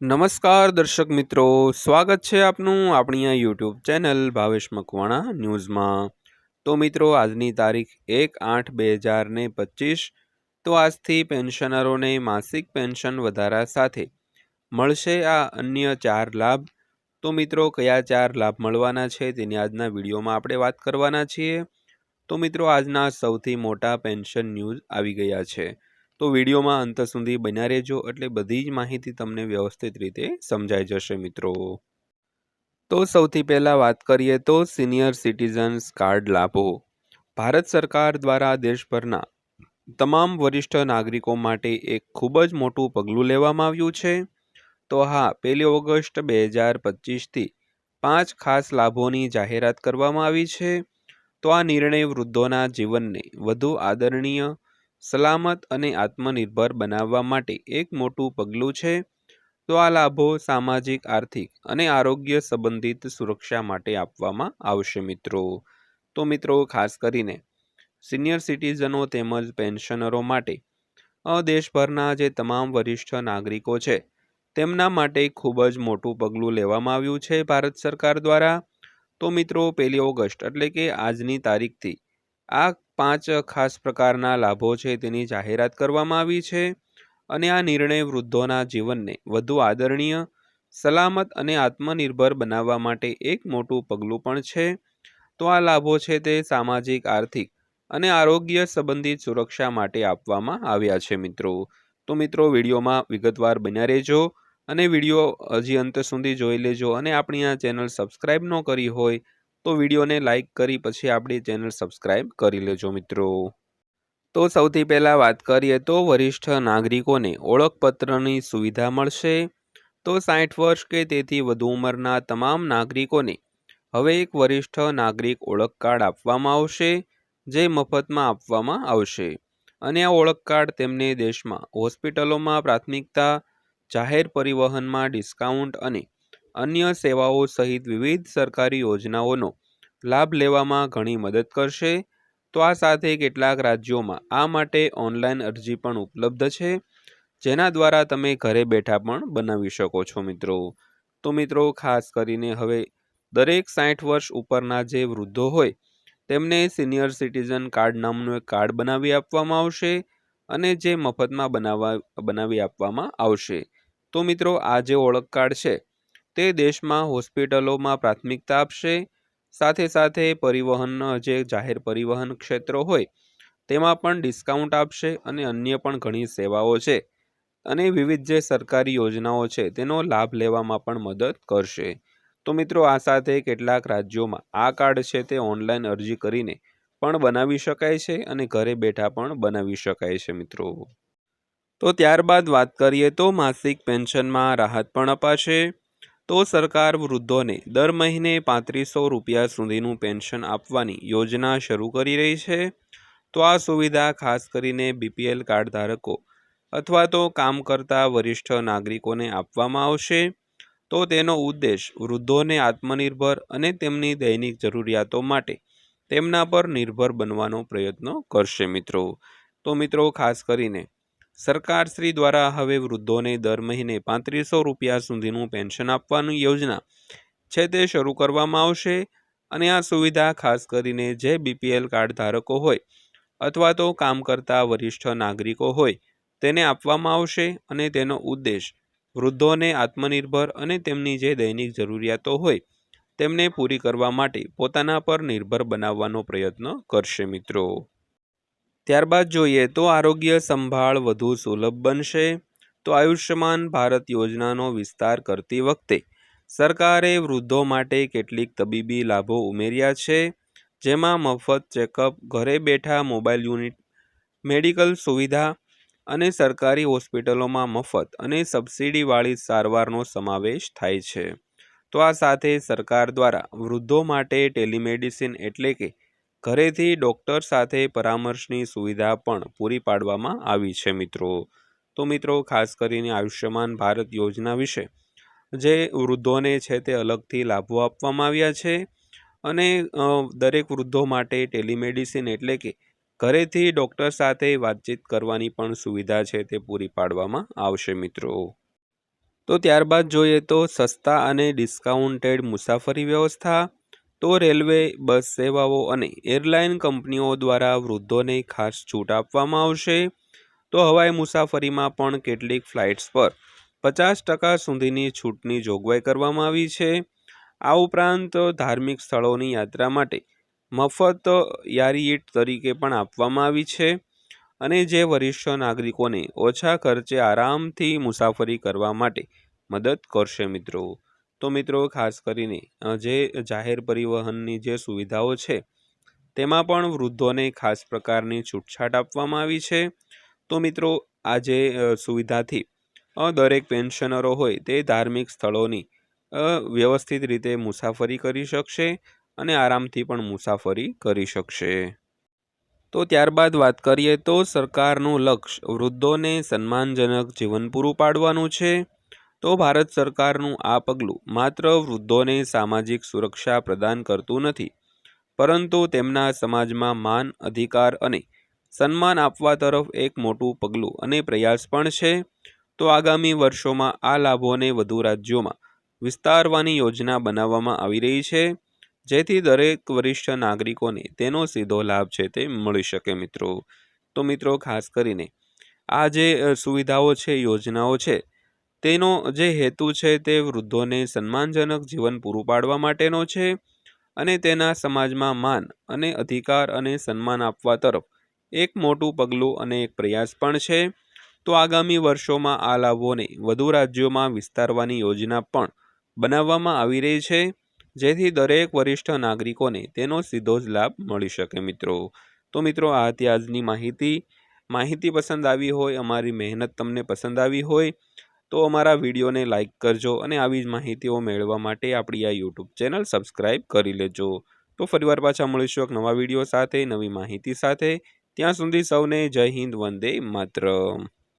નમસ્કાર દર્શક મિત્રો, સ્વાગત છે આપનું આપણી આ યુટ્યુબ ચેનલ ભાવેશ મકવાણા ન્યૂઝમાં. તો મિત્રો, આજની તારીખ એક આઠ બે હજાર ને પચીસ, તો આજથી પેન્શનરોને માસિક પેન્શન વધારા સાથે મળશે આ અન્ય ચાર લાભ. તો મિત્રો, કયા ચાર લાભ મળવાના છે તેની આજના વિડીયોમાં આપણે વાત કરવાના છીએ. તો મિત્રો, આજના સૌથી મોટા પેન્શન ન્યૂઝ આવી ગયા છે. તો વિડીયોમાં અંત સુધી બન્યા રહેજો, એટલે બધી જ માહિતી તમને વ્યવસ્થિત રીતે સમજાઈ જશે મિત્રો. તો સૌથી પહેલાં વાત કરીએ તો સિનિયર સિટીઝન્સ કાર્ડ લાભો. ભારત સરકાર દ્વારા દેશભરના તમામ વરિષ્ઠ નાગરિકો માટે એક ખૂબ જ મોટું પગલું લેવામાં આવ્યું છે. તો હા, પહેલી ઓગસ્ટ બે હજાર પચીસથી પાંચ ખાસ લાભોની જાહેરાત કરવામાં આવી છે. તો આ નિર્ણય વૃદ્ધોના જીવનને વધુ આદરણીય સલામત અને આત્મનિર્ભર બનાવવા માટે એક મોટું પગલું છે. તો આ લાભો સામાજિક, આર્થિક અને આરોગ્ય સંબંધિત સુરક્ષા માટે આપવામાં આવશે મિત્રો. તો મિત્રો, ખાસ કરીને સિનિયર સિટીઝનો તેમજ પેન્શનરો માટે દેશભરના જે તમામ વરિષ્ઠ નાગરિકો છે, તેમના માટે ખૂબ જ મોટું પગલું લેવામાં આવ્યું છે ભારત સરકાર દ્વારા. તો મિત્રો, પહેલી ઓગસ્ટ એટલે કે આજની તારીખથી આ પાંચ ખાસ પ્રકારના લાભો છે તેની જાહેરાત કરવામાં આવી છે અને આ નિર્ણય વૃદ્ધોના જીવનને વધુ આદરણીય, સલામત અને આત્મનિર્ભર બનાવવા માટે એક મોટું પગલું પણ છે. તો આ લાભો છે તે સામાજિક, આર્થિક અને આરોગ્ય સંબંધિત સુરક્ષા માટે આપવામાં આવ્યા છે મિત્રો. તો મિત્રો, વિડીયોમાં વિગતવાર બન્યા રહેજો અને વીડિયો હજી અંત સુધી જોઈ લેજો અને આપણી આ ચેનલ સબસ્ક્રાઈબ ન કરી હોય તો વિડીયોને લાઇક કરી પછી આપણી ચેનલ સબસ્ક્રાઈબ કરી લેજો મિત્રો. તો સૌથી પહેલાં વાત કરીએ તો વરિષ્ઠ નાગરિકોને ઓળખપત્રની સુવિધા મળશે. તો સાઠ વર્ષ કે તેથી વધુ ઉંમરના તમામ નાગરિકોને હવે એક વરિષ્ઠ નાગરિક ઓળખ કાર્ડ આપવામાં આવશે, જે મફતમાં આપવામાં આવશે. અને આ ઓળખ કાર્ડ તેમને દેશમાં હોસ્પિટલોમાં પ્રાથમિકતા, જાહેર પરિવહનમાં ડિસ્કાઉન્ટ અને અન્ય સેવાઓ સહિત વિવિધ સરકારી યોજનાઓનો લાભ લેવામાં ઘણી મદદ કરશે. તો આ સાથે કેટલાક રાજ્યોમાં આ માટે ઓનલાઈન અરજી પણ ઉપલબ્ધ છે, જેના દ્વારા તમે ઘરે બેઠા પણ બનાવી શકો છો મિત્રો. તો મિત્રો, ખાસ કરીને હવે દરેક સાઠ વર્ષ ઉપરના જે વૃદ્ધો હોય, તેમને સિનિયર સિટીઝન કાર્ડ નામનું એક કાર્ડ બનાવી આપવામાં આવશે અને જે મફતમાં બનાવવા, બનાવી આપવામાં આવશે. તો મિત્રો, આ જે ઓળખ કાર્ડ છે તે દેશમાં હોસ્પિટલોમાં પ્રાથમિકતા આપશે. સાથે સાથે પરિવહન, જે જાહેર પરિવહન ક્ષેત્રો હોય, તેમાં પણ ડિસ્કાઉન્ટ આપશે અને અન્ય પણ ઘણી સેવાઓ છે અને વિવિધ જે સરકારી યોજનાઓ છે, તેનો લાભ લેવામાં પણ મદદ કરશે. તો મિત્રો, આ સાથે કેટલાક રાજ્યોમાં આ કાર્ડ છે તે ઓનલાઈન અરજી કરીને પણ બનાવી શકાય છે અને ઘરે બેઠા પણ બનાવી શકાય છે મિત્રો. તો ત્યારબાદ વાત કરીએ તો માસિક પેન્શનમાં રાહત પણ અપાશે. તો સરકાર વૃદ્ધોને દર મહિને પાંત્રીસો રૂપિયા સુધીનું પેન્શન આપવાની યોજના શરૂ કરી રહી છે. તો આ સુવિધા ખાસ કરીને બીપીએલ કાર્ડ ધારકો અથવા તો કામ કરતા વરિષ્ઠ નાગરિકોને આપવામાં આવશે. તો તેનો ઉદ્દેશ વૃદ્ધોને આત્મનિર્ભર અને તેમની દૈનિક જરૂરિયાતો માટે તેમના પર નિર્ભર બનવાનો પ્રયત્ન કરશે મિત્રો. તો મિત્રો ખાસ કરીને સરકારશ્રી દ્વારા હવે વૃદ્ધોને દર મહિને પાંત્રીસો રૂપિયા સુધીનું પેન્શન આપવાની યોજના છે તે શરૂ કરવામાં આવશે અને આ સુવિધા ખાસ કરીને જે બીપીએલ કાર્ડ ધારકો હોય અથવા તો કામ કરતા વરિષ્ઠ નાગરિકો હોય તેને આપવામાં આવશે અને તેનો ઉદ્દેશ વૃદ્ધોને આત્મનિર્ભર અને તેમની જે દૈનિક જરૂરિયાતો હોય તેમને પૂરી કરવા માટે પોતાના પર નિર્ભર બનાવવાનો પ્રયત્ન કરશે મિત્રો. ત્યારબાદ જોઈએ તો આરોગ્ય સંભાળ વધુ સુલભ બનશે તો આયુષ્યમાન ભારત યોજનાનો વિસ્તાર કરતી વખતે સરકારે વૃદ્ધો માટે કેટલીક તબીબી લાભો ઉમેર્યા છે, જેમાં મફત ચેકઅપ, ઘરે બેઠા મોબાઈલ યુનિટ, મેડિકલ સુવિધા અને સરકારી હોસ્પિટલોમાં મફત અને સબસિડીવાળી સારવારનો સમાવેશ થાય છે. તો આ સાથે સરકાર દ્વારા વૃદ્ધો માટે ટેલિમેડિસિન એટલે કે ઘરેથી ડૉક્ટર સાથે પરામર્શની સુવિધા પણ પૂરી પાડવામાં આવી છે મિત્રો. તો મિત્રો, ખાસ કરીને આયુષ્યમાન ભારત યોજના વિશે. જે વૃદ્ધોને છે તે અલગથી લાભો આપવામાં આવ્યા છે અને દરેક વૃદ્ધો માટે ટેલિમેડિસિન એટલે કે ઘરેથી ડૉક્ટર સાથે વાતચીત કરવાની પણ સુવિધા છે તે પૂરી પાડવામાં આવશે મિત્રો. તો ત્યારબાદ જોઈએ તો સસ્તા અને ડિસ્કાઉન્ટેડ મુસાફરી વ્યવસ્થા તો રેલવે, બસ સેવાઓ અને એરલાઇન કંપનીઓ દ્વારા વૃદ્ધોને ખાસ છૂટ આપવામાં આવશે. તો હવાઈ મુસાફરીમાં પણ કેટલીક ફ્લાઇટ્સ પર પચાસ ટકા સુધીની છૂટની જોગવાઈ કરવામાં આવી છે. આ ઉપરાંત ધાર્મિક સ્થળોની યાત્રા માટે મફત યારીઈટ તરીકે પણ આપવામાં આવી છે અને જે વરિષ્ઠ નાગરિકોને ઓછા ખર્ચે આરામથી મુસાફરી કરવા માટે મદદ કરશે મિત્રો. તો મિત્રો, ખાસ કરીને જે જાહેર પરિવહનની જે સુવિધાઓ છે, તેમાં પણ વૃદ્ધોને ખાસ પ્રકારની છૂટછાટ આપવામાં આવી છે. તો મિત્રો, આ જે સુવિધાથી દરેક પેન્શનરો હોય તે ધાર્મિક સ્થળોની વ્યવસ્થિત રીતે મુસાફરી કરી શકશે અને આરામથી પણ મુસાફરી કરી શકશે. તો ત્યારબાદ વાત કરીએ તો સરકારનું લક્ષ્ય વૃદ્ધોને સન્માનજનક જીવન પૂરું પાડવાનું છે. તો ભારત સરકારનું આ પગલું માત્ર વૃદ્ધોને સામાજિક સુરક્ષા પ્રદાન કરતું નથી, પરંતુ તેમના સમાજમાં માન, અધિકાર અને સન્માન આપવા તરફ એક મોટું પગલું અને પ્રયાસ પણ છે. તો આગામી વર્ષોમાં આ લાભોને વધુ રાજ્યોમાં વિસ્તારવાની યોજના બનાવવામાં આવી રહી છે, જેથી દરેક વરિષ્ઠ નાગરિકોને તેનો સીધો લાભ છે તે મળી શકે મિત્રો. તો મિત્રો, ખાસ કરીને આ જે સુવિધાઓ છે, યોજનાઓ છે તેનો જે હેતુ છે તે વૃદ્ધોને સન્માનજનક જીવન પૂરું પાડવા માટેનો છે અને તેના સમાજમાં માન અને અધિકાર અને સન્માન આપવા તરફ એક મોટું પગલું અને એક પ્રયાસ પણ છે. તો આગામી વર્ષોમાં આ લાભોને વધુ રાજ્યોમાં વિસ્તારવાની યોજના પણ બનાવવામાં આવી રહી છે, જેથી દરેક વરિષ્ઠ નાગરિકોને તેનો સીધો જ લાભ મળી શકે મિત્રો. તો મિત્રો, આ હતી આજની માહિતી. માહિતી પસંદ આવી હોય, અમારી મહેનત તમને પસંદ આવી હોય તો અમારા વિડીયોને લાઇક કરજો અને આવી જ માહિતીઓ મેળવવા માટે આપણી આ યુટ્યુબ ચેનલ સબસ્ક્રાઈબ કરી લેજો. તો ફરીવાર પાછા મળીશું એક નવા વીડિયો સાથે, નવી માહિતી સાથે. ત્યાં સુધી સૌને જય હિન્દ, વંદે માતરમ.